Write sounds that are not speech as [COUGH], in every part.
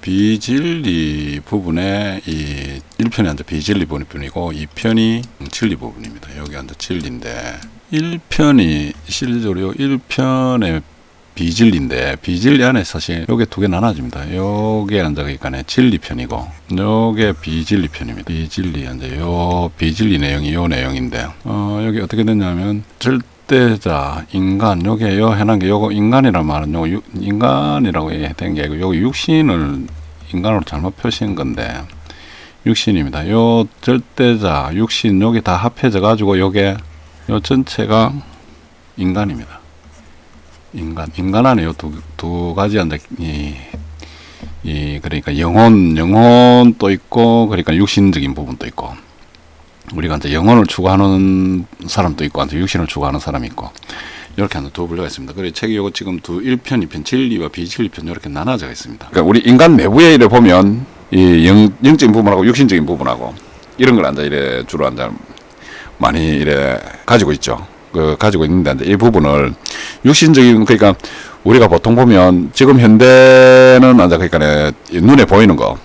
비진리 부분에 이 1편이 앉아 비진리 부분이고 2편이 진리 부분입니다. 여기 앉아 진리인데 1편이 실제로 1편의 비진리인데 비진리 안에 사실 요게 두 개 나눠집니다. 요게 앉아 그러니까 진리 편이고 요게 비진리 편입니다. 비진리 앉아 요 비진리 내용이 요 내용인데 어 여기 어떻게 됐냐면 절 대자 인간 요게 요 해놓은 게 요거 인간이란 말은 요 유- 인간이라고 된게 요거 육신을 인간으로 잘못 표시한 건데 육신입니다. 요 절대자 육신 요게 다 합해져 가지고 요게 요 전체가 인간입니다. 인간 인간 안에 요두 두 가지 한다 이, 이 그러니까 영혼 영혼도 있고 그러니까 육신적인 부분도 있고 우리가 이제 영혼을 추구하는 사람도 있고 이제 육신을 추구하는 사람이 있고 이렇게 하는 두 분류가 있습니다. 그리고 책이 요거 지금 두 1편, 2편, 진리와 비진리편 이렇게 나눠져 있습니다. 그러니까 우리 인간 내부에 이래 보면 이 영, 영적인 부분하고 육신적인 부분하고 이런 걸 앉아 이래 주로 앉아 많이 이래 가지고 있죠. 그 가지고 있는데 이 부분을 육신적인 그러니까 우리가 보통 보면 지금 현대는 앉아 그러니까 눈에 보이는 거.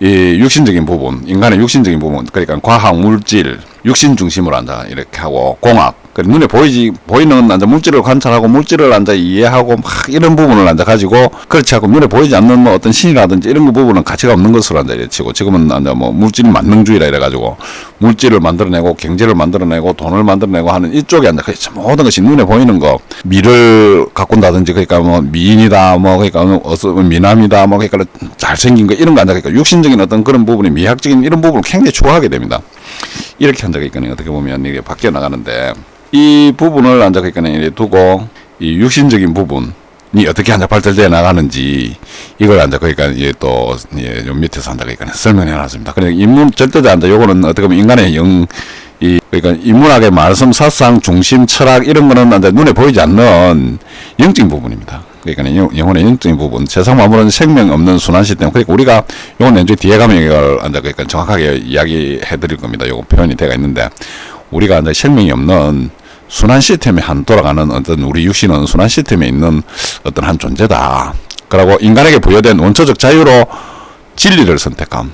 이 육신적인 부분, 인간의 육신적인 부분, 그러니까 과학, 물질, 육신 중심으로 앉아 이렇게 하고 공학, 그 눈에 보이지 보이는 앉아 물질을 관찰하고 물질을 앉아 이해하고 막 이런 부분을 앉아 가지고 그렇지 않고 눈에 보이지 않는 뭐 어떤 신이라든지 이런 거 부분은 가치가 없는 것으로 앉아 이래 치고 지금은 앉아 뭐 물질 만능주의라 이래 가지고 물질을 만들어내고 경제를 만들어내고 돈을 만들어내고 하는 이쪽에 앉아 그 모든 것이 눈에 보이는 거 미를 가꾼다든지 그러니까 뭐 미인이다 뭐 그러니까 어서 미남이다 뭐 그러니까 잘생긴 거 이런 거 앉아 그러니까 육신적인 어떤 그런 부분이 미학적인 이런 부분을 굉장히 추구하게 됩니다. 이렇게 한 적이 있거든요. 어떻게 보면 이게 바뀌어 나가는데 이 부분을 앉아 그러니까 두고 이 육신적인 부분 이 어떻게 앉아 발달돼 나가는지 이걸 앉아 그러니까 이게 또 예, 요 밑에서 앉아 그러니까 설명해 놨습니다. 그러니까 인문 절대자 앉아 요거는 어떻게 보면 인간의 영 이 그러니까 인문학의 말씀, 사상, 중심, 철학 이런 거는 앉아 눈에 보이지 않는 영적인 부분입니다. 그러니까 영- 영혼의 영적인 부분, 세상 만물은 생명 없는 순환 시스템. 그러니까 우리가 요건 왼쪽 뒤에 가면 이걸 앉아 그러니까 정확하게 이야기해 드릴 겁니다. 요거 표현이 되어 있는데 우리가 앉아 생명이 없는 순환 시스템에 한 돌아가는 어떤 우리 육신은 순환 시스템에 있는 어떤 한 존재다. 그리고 인간에게 부여된 원초적 자유로 진리를 선택함.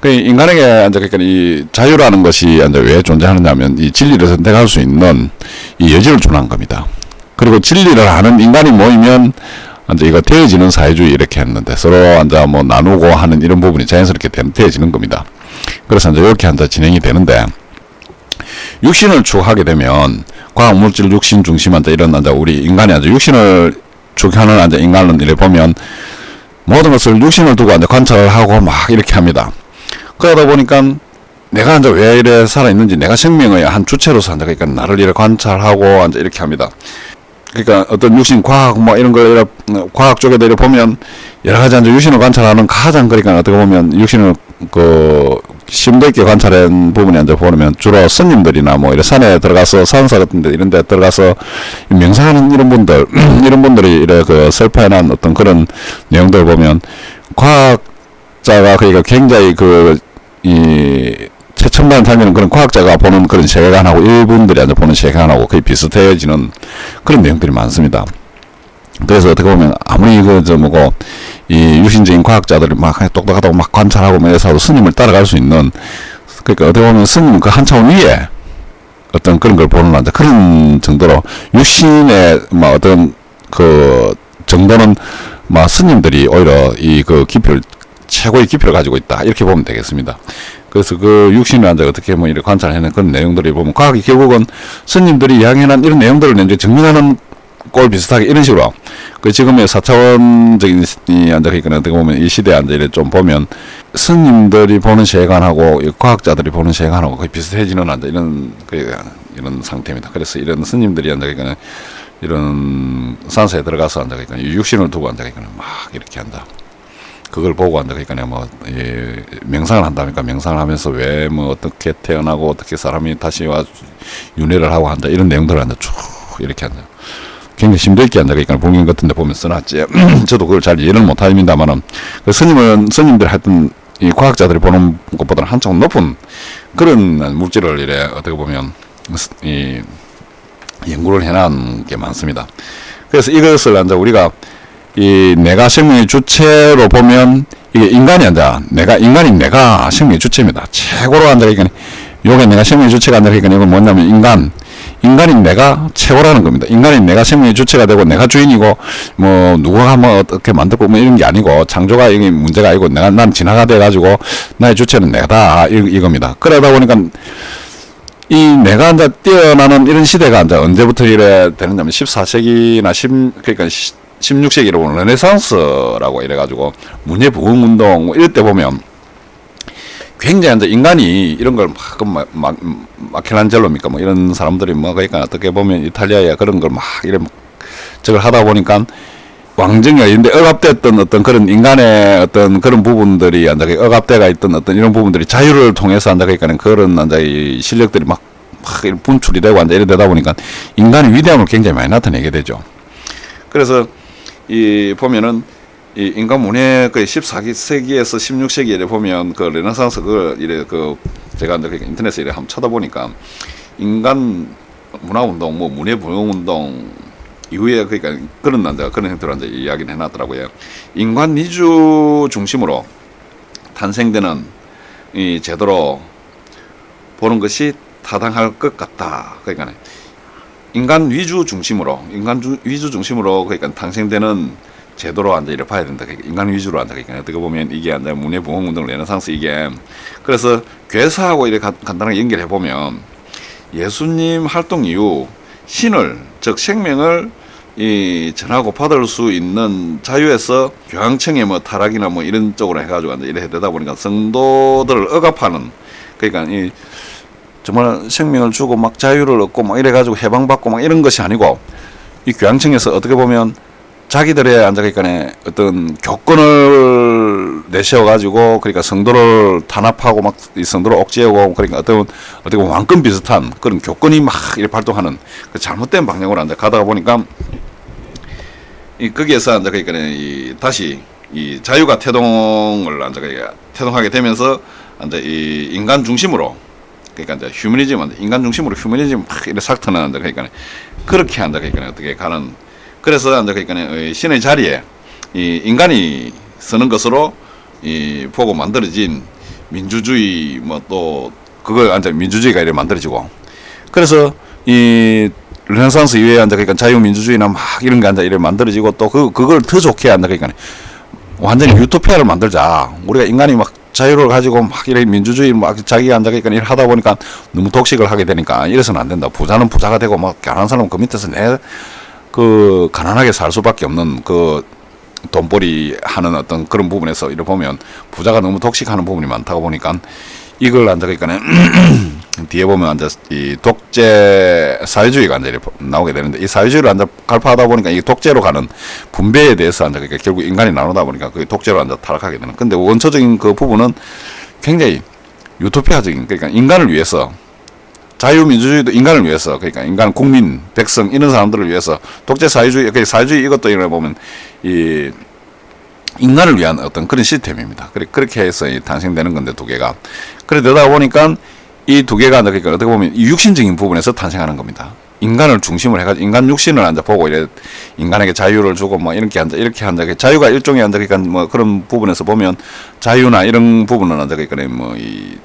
그 인간에게 앉아 그러니까 이 자유라는 것이 앉아 왜 존재하느냐면 이 진리를 선택할 수 있는 이 여지를 주는 겁니다. 그리고 진리를 아는 인간이 모이면 앉아 이거 되어지는 사회주의 이렇게 했는데 서로 앉아 뭐 나누고 하는 이런 부분이 자연스럽게 되- 되어지는 겁니다. 그래서 이제 이렇게 앉아 진행이 되는데 육신을 추구하게 되면 과학 물질 육신 중심한다 이런 앉아 우리 인간이 앉아 육신을 추구하는 앉아 인간은 이래 보면 모든 것을 육신을 두고 앉아 관찰을 하고 막 이렇게 합니다. 그러다 보니까 내가 앉아 왜 이래 살아 있는지 내가 생명의 한 주체로서 앉아 그러니까 나를 이렇게 관찰하고 앉아 이렇게 합니다. 그러니까 어떤 육신 과학 뭐 이런 걸 이래 과학 쪽에도 이래 보면 여러 가지 앉아 육신을 관찰하는 가장 그러니까 어떻게 보면 육신을 그 심도 있게 관찰한 부분이 앉아 보면 주로 스님들이나 뭐 이런 산에 들어가서 산사 같은 데 이런 데 들어가서 명상하는 이런 분들 [CLEARS THROAT] 이런 분들이 이래 그 설파해놓은 어떤 그런 내용들 보면 과학자가 그러니까 굉장히 그이 최첨단 삶이는 그런 과학자가 보는 그런 세계관하고 일분들이 앉아 보는 세계관하고 거의 비슷해지는 그런 내용들이 많습니다. 그래서 어떻게 보면 아무리 그 저 뭐고 이 유신적인 과학자들이 막 똑똑하다고 막 관찰하고 뭐 해서 스님을 따라갈 수 있는 그러니까 어떻게 보면 스님은 그한 차원 위에 어떤 그런 걸 보는 한다 그런 정도로 육신의 뭐 어떤 그 정도는 막 스님들이 오히려 이 그 깊이를 최고의 깊이를 가지고 있다 이렇게 보면 되겠습니다. 그래서 그 육신을 앉아 어떻게 뭐 이렇게 관찰해낸 그런 내용들이 보면 과학이 결국은 스님들이 이야기해낸 이런 내용들을 이제 증명하는 꼴 비슷하게 이런 식으로 그 지금의 사차원적인 이 앉아 그러니까 어떻게 보면 이 시대에 앉아 이래 좀 보면 스님들이 보는 세계관하고 이 과학자들이 보는 세계관하고 거의 비슷해지는 앉아 이런 그 이런 상태입니다. 그래서 이런 스님들이 앉아 그러니까 이런 산사에 들어가서 앉아 이 육신을 두고 앉아 그러니까 막 이렇게 한다. 그걸 보고 앉아 그러니까 뭐 예, 명상을 한다니까 명상을 하면서 왜 뭐 어떻게 태어나고 어떻게 사람이 다시 와 윤회를 하고 한다 이런 내용들을 앉아 쭉 이렇게 한다. 굉장히 심도 있게 한다 그러니까 봉경 같은 데 보면 써놨지. [CLEARS THROAT] 저도 그걸 잘 이해를 못 합니다만은 그 스님은 스님들 하여튼 이 과학자들이 보는 것보다는 한참 높은 그런 물질을 이래 어떻게 보면 이 연구를 해놓은 게 많습니다. 그래서 이것을 앉아 우리가 이 내가 생명의 주체로 보면 이게 인간이 아니라 내가 인간이 내가 생명의 주체입니다. 최고로 한다 그러니까 요게 내가 생명의 주체가 아니라 그러니까 이건 뭐냐면 인간 인간인 내가 최고라는 겁니다. 인간인 내가 생명의 주체가 되고 내가 주인이고 뭐 누가 뭐 어떻게 만들고 뭐 이런 게 아니고 창조가 이게 문제가 아니고 내가 난 진화가 돼 가지고 나의 주체는 내가다 이, 이겁니다. 그러다 보니까 이 내가 이제 뛰어나는 이런 시대가 이제 언제부터 이래 되느냐면 14세기나 10 그러니까 16세기로 보면 르네상스라고 이래 가지고 문예 부흥 운동 뭐 이럴 때 보면 굉장히 이제 인간이 이런 걸 막, 마켈란젤로입니까 뭐 이런 사람들이 뭐 그러니까 어떻게 보면 이탈리아에 그런 걸막막 저걸 하다 보니까 왕정이 있는데 억압됐던 어떤 그런 인간의 어떤 그런 부분들이 안다 억압돼가 있던 어떤 이런 부분들이 자유를 통해서 한다 그러니까 그런 안다 이 실력들이 막, 막 분출이 되고 이래 되다 보니까 인간의 위대함을 굉장히 많이 나타내게 되죠. 그래서 이 보면은 이 인간 문예 그 14세기에서 16세기에 보면 그 르네상스 그 이래 그 제가 그 인터넷에 이래 한번 쳐다보니까 인간 문화 운동 뭐 문예 부흥 운동 이후에 그러니까 그런 난자 그런 형태로 이제 이야기를 해놨더라고요. 인간 미주 중심으로 탄생되는 이 제도로 보는 것이 타당할 것 같다. 그러니까 인간 위주 중심으로 인간 주, 위주 중심으로 그러니까 탄생되는 제도로 앉아 이래 봐야 된다. 그러니까 인간 위주로 앉아 그러니까 어떻게 보면 이게 앉아 문예 부흥 운동 레네상스 이게 그래서 괴사하고 이렇게 간- 간단하게 연결해 보면 예수님 활동 이후 신을 즉 생명을 이 전하고 받을 수 있는 자유에서 교황청의 뭐 타락이나 뭐 이런 쪽으로 해가지고 이래 되다 보니까 성도들을 억압하는 그러니까 이 정말 생명을 주고 막 자유를 얻고 막 이래 가지고 해방받고 막 이런 것이 아니고 이 교황청에서 어떻게 보면 자기들의 앉아있간에 어떤 교권을 내세워 가지고 그러니까 성도를 탄압하고 막 이 성도를 억제하고 그러니까 어떤 어떻게 보면 왕권 비슷한 그런 교권이 막 이렇게 발동하는 그 잘못된 방향으로 앉아 가다가 보니까 이 거기에서 앉아 그러니까 이 다시 이 자유가 태동을 그러니까 태동하게 되면서 앉아 이 인간 중심으로 그러니까 이제 휴머니즘 인간 중심으로 휴머니즘 막 이렇게 살트는 앉아 그러니까 그렇게 앉아 그러니까 어떻게 가는 그래서 앉아 그러니까 이 신의 자리에 이 인간이 서는 것으로 이 보고 만들어진 민주주의 뭐 또 그걸 앉아 민주주의가 이렇게 만들어지고 그래서 이 르네상스 이후에 앉아 그러니까 자유민주주의나 막 이런 게 앉아 이렇게 만들어지고 또 그 그걸 더 좋게 앉아 그러니까 완전히 유토피아를 만들자. 우리가 인간이 막 자유를 가지고 막 이렇게 민주주의 막 자기가 앉아 그러니까 일 하다 보니까 너무 독식을 하게 되니까 이래서는 안 된다. 부자는 부자가 되고 막 가난한 사람은 그 밑에서 내 그 가난하게 살 수밖에 없는 그 돈벌이 하는 어떤 그런 부분에서 이래 보면 부자가 너무 독식하는 부분이 많다고 보니까 이걸 앉아 그러니까 [CLEARS THROAT] 뒤에 보면 앉아 이 독재 사회주의가 앉아 나오게 되는데 이 사회주의를 앉아 갈파하다 보니까 이 독재로 가는 분배에 대해서 앉아 그러니까 결국 인간이 나누다 보니까 그 독재로 앉아 타락하게 되는. 근데 원초적인 그 부분은 굉장히 유토피아적인 그러니까 인간을 위해서 자유민주주의도 인간을 위해서 그러니까 인간 국민 백성 이런 사람들을 위해서 독재 사회주의 그 사회주의 이것도 이래 보면 이 인간을 위한 어떤 그런 시스템입니다. 그래 그렇게 해서 이 탄생되는 건데 두 개가 그래 되다 보니까 이 두 개가 그러니까 어떻게 보면 이 육신적인 부분에서 탄생하는 겁니다. 인간을 중심으로 해가지고 인간 육신을 앉아 보고 이래 인간에게 자유를 주고 뭐 이렇게 앉아 이렇게 앉아 자유가 일종의 앉아 그러니까 뭐 그런 부분에서 보면 자유나 이런 부분은 앉아 그러니까 뭐이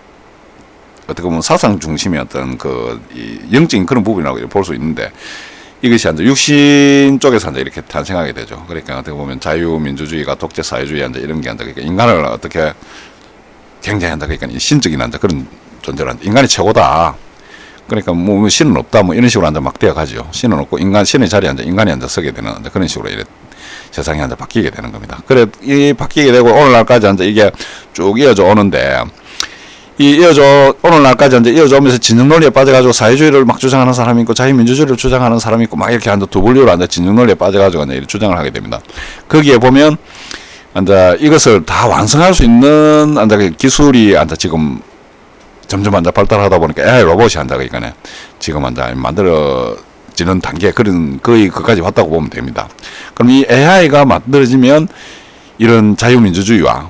어떻게 보면 사상 중심의 어떤 그이 영적인 그런 부분이라고 볼 수 있는데 이것이 이제 육신 쪽에서 이제 이렇게 탄생하게 되죠. 그러니까 어떻게 보면 자유민주주의가 독재 사회주의 한다 이런 게 한다 그러니까 인간을 어떻게 굉장히 한다 그러니까 이 신적인 한다 그런 존재를 한다. 인간이 최고다. 그러니까 뭐 신은 없다 뭐 이런 식으로 앉아 막 되어가죠. 신은 없고 인간 신의 자리에 앉아 인간이 앉아 서게 되는 그런 식으로 이래 세상이 앉아 바뀌게 되는 겁니다. 그래 이 바뀌게 되고 오늘날까지 앉아 이게 쭉 이어져 오는데 이 이어져 오늘날까지 이제 이어져 오면서 진영 논리에 빠져가지고 사회주의를 막 주장하는 사람이 있고 자유민주주의를 주장하는 사람이 있고 막 이렇게 앉아 두 분류로 앉아 진영 논리에 빠져가지고 이제 주장을 하게 됩니다. 거기에 보면 앉아 이것을 다 완성할 수 있는 앉아 그 기술이 앉아 지금 점점 앉아 발달하다 보니까 AI 로봇이 앉아 그러니까 지금 앉아 만들어지는 단계 그런 거의 그까지 왔다고 보면 됩니다. 그럼 이 AI가 만들어지면 이런 자유민주주의와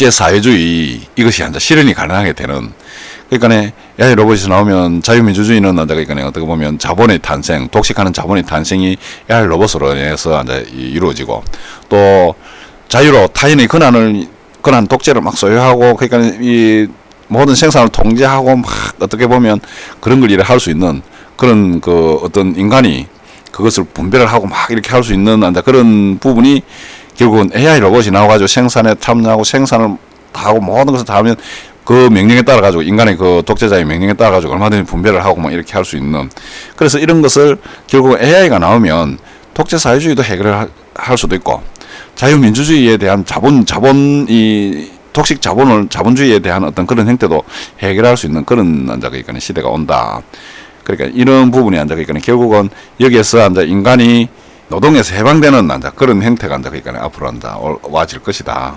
독재 사회주의 이것이 이제 실현이 가능하게 되는 그러니까 AI 로봇이 나오면 자유민주주의는 이제 그러니까 어떻게 보면 자본의 탄생, 독식하는 자본의 탄생이 AI 로봇으로 인해서 이제 이- 이루어지고 또 자유로 타인의 권한을 권한 독재를 막 소유하고 그러니까 이 모든 생산을 통제하고 막 어떻게 보면 그런 걸 일을 할 수 있는 그런 그 어떤 인간이 그것을 분별을 하고 막 이렇게 할 수 있는 그런 부분이 결국은 AI 로봇이 나와가지고 생산에 참여하고 생산을 다 하고 모든 것을 다 하면 그 명령에 따라 가지고 인간의 그 독재자의 명령에 따라 가지고 얼마든지 분별을 하고 막 이렇게 할 수 있는 그래서 이런 것을 결국 AI가 나오면 독재 사회주의도 해결을 하- 할 수도 있고 자유민주주의에 대한 자본 자본 이 독식 자본을 자본주의에 대한 어떤 그런 형태도 해결할 수 있는 그런 그러니까 시대가 온다. 그러니까 이런 부분이 그러니까 결국은 여기에서 앉아 인간이 노동에서 해방되는 앉아 그런 형태가 앉아 그러니까 앞으로 올- 와질 것이다.